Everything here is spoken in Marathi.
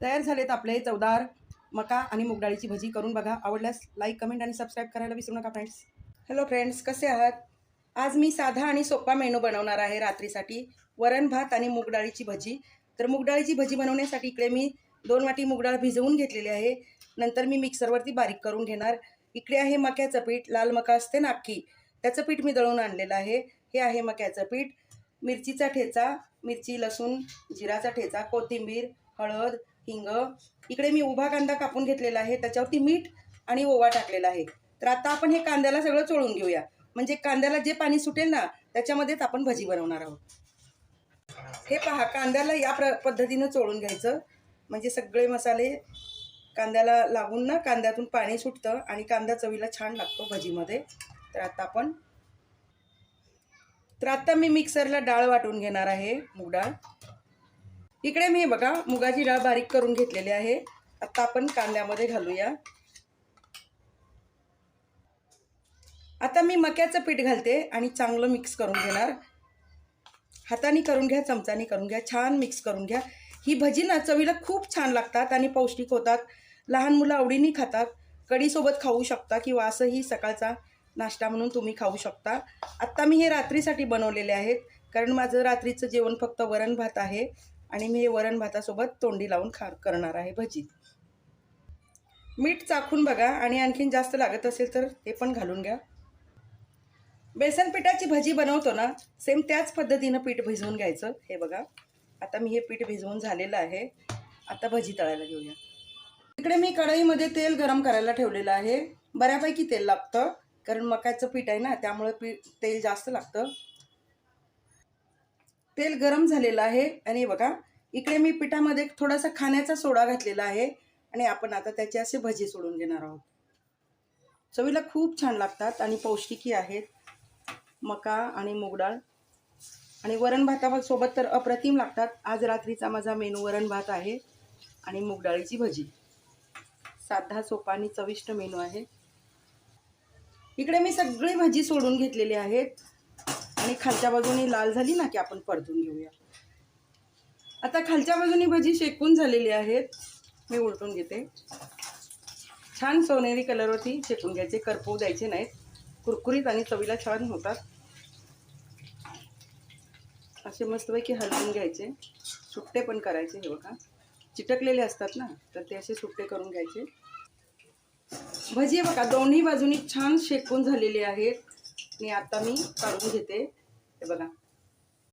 तयार झालेत आपले चवदार मका आणि मूगडाळीची भजी करून बघा. आवडल्यास लाईक कमेंट आणि सबस्क्राईब करायला विसरू नका फ्रेंड्स हॅलो फ्रेंड्स कसे आहात? आज मी साधा आणि सोपा मेनू बनवणार आहे रात्रीसाठी. वरण भात आणि मूगडाळीची भजी. तर मूगडाळीची भजी बनवण्यासाठी इकडे मी दोन वाटी मूगडाळ भिजवून घेतलेली आहे. नंतर मी मिक्सरवरती बारीक करून घेणार. इकडे आहे मक्याचं पीठ. लाल मका असते ना अख्खी त्याचं पीठ मी दळून आणलेलं आहे. हे आहे मक्याचं पीठ. मिरचीचा ठेचा मिरची लसूण जिराचा ठेचा कोथिंबीर हळद हिंग. इकडे मी उभा कांदा कापून घेतलेला आहे त्याच्यावरती मीठ आणि ओवा टाकलेला आहे. तर आता आपण हे कांद्याला सगळं चोळून घेऊया. म्हणजे कांद्याला जे पाणी सुटेल ना त्याच्यामध्येच आपण भजी बनवणार आहोत. हे पहा कांद्याला या प्र पद्धतीनं चोळून घ्यायचं. म्हणजे सगळे मसाले कांद्याला लागून ना कांद्यातून पाणी सुटतं आणि कांदा चवीला छान लागतो भजीमध्ये. तर आता आपण तर आत्ता मी मिक्सरला डाळ वाटून घेणार आहे मूग डाळ. इकडे मी बघा मुगाची डाळ बारीक करून घेतलेली आहे. आता आपण कांद्यामध्ये घालूया. आता मी मक्याचं पीठ घालते आणि चांगलं मिक्स करून घेणार. हाताने करून घ्या चमचाने करून घ्या छान मिक्स करून घ्या. ही भजी ना चवीला खूप छान लागतात आणि पौष्टिक होतात. लहान मुलं आवडीने खातात. कढीसोबत खाऊ शकता किंवा असंही सकाळचा नाश्ता म्हणून तुम्ही खाऊ शकता. आत्ता मी हे रात्रीसाठी बनवलेले आहेत कारण माझं रात्रीचं जेवण फक्त वरण भात आहे. आणि मी हे वरण भातासोबत तोंडी लावून खा करणार आहे भजी मीठ चाखून बघा आणि आणखीन जास्त लागत असेल तर ते पण घालून घ्या. बेसन पिठाची भजी बनवतो ना सेम त्याच पद्धतीनं पीठ भिजवून घ्यायचं. हे बघा आता मी हे पीठ भिजवून झालेलं आहे. आता भजी तळायला घेऊया. इकडे मी कढईमध्ये तेल गरम करायला ठेवलेलं आहे. बऱ्यापैकी तेल लागतं कारण मकाचं पीठ आहे ना त्यामुळे पीठ तेल जास्त लागतं. तेल गरम झालेलं आहे. आणि बघा इकडे मी पिठामध्ये थोडासा खाण्याचा सोडा घातलेला आहे. आणि आपण आता त्याचे असे भजी सोडून घेणार आहोत. चवीला खूप छान लागतात आणि पौष्टिकी आहेत. मका आणि मूगडाळ आणि वरण भातासोबत तर अप्रतिम लागतात. आज रात्रीचा माझा मेनू वरण भात आहे आणि मूगडाळीची भजी. साधा सोपा आणि चविष्ट मेनू आहे. इकडे मी सगळी भजी सोडून घेतलेली आहेत. आणि खालच्या बाजूने लाल झाली ना की आपण परतून घेऊया. आता खालच्या बाजूने भजी शेकून झालेली आहेत. मी उलटून घेते. छान सोनेरी कलरवरती शेकून घ्यायचे. करपू द्यायचे नाहीत. कुरकुरीत आणि चवीला छान होतात. असे मस्तपैकी हलवून घ्यायचे. सुट्टे पण करायचे हे बघा. चिटकलेले असतात ना तर ते असे सुट्टे करून घ्यायचे. भजी बघा दोन्ही बाजूनी छान शेकून झालेली आहेत. आणि आता मी काढून घेते. हे बघा.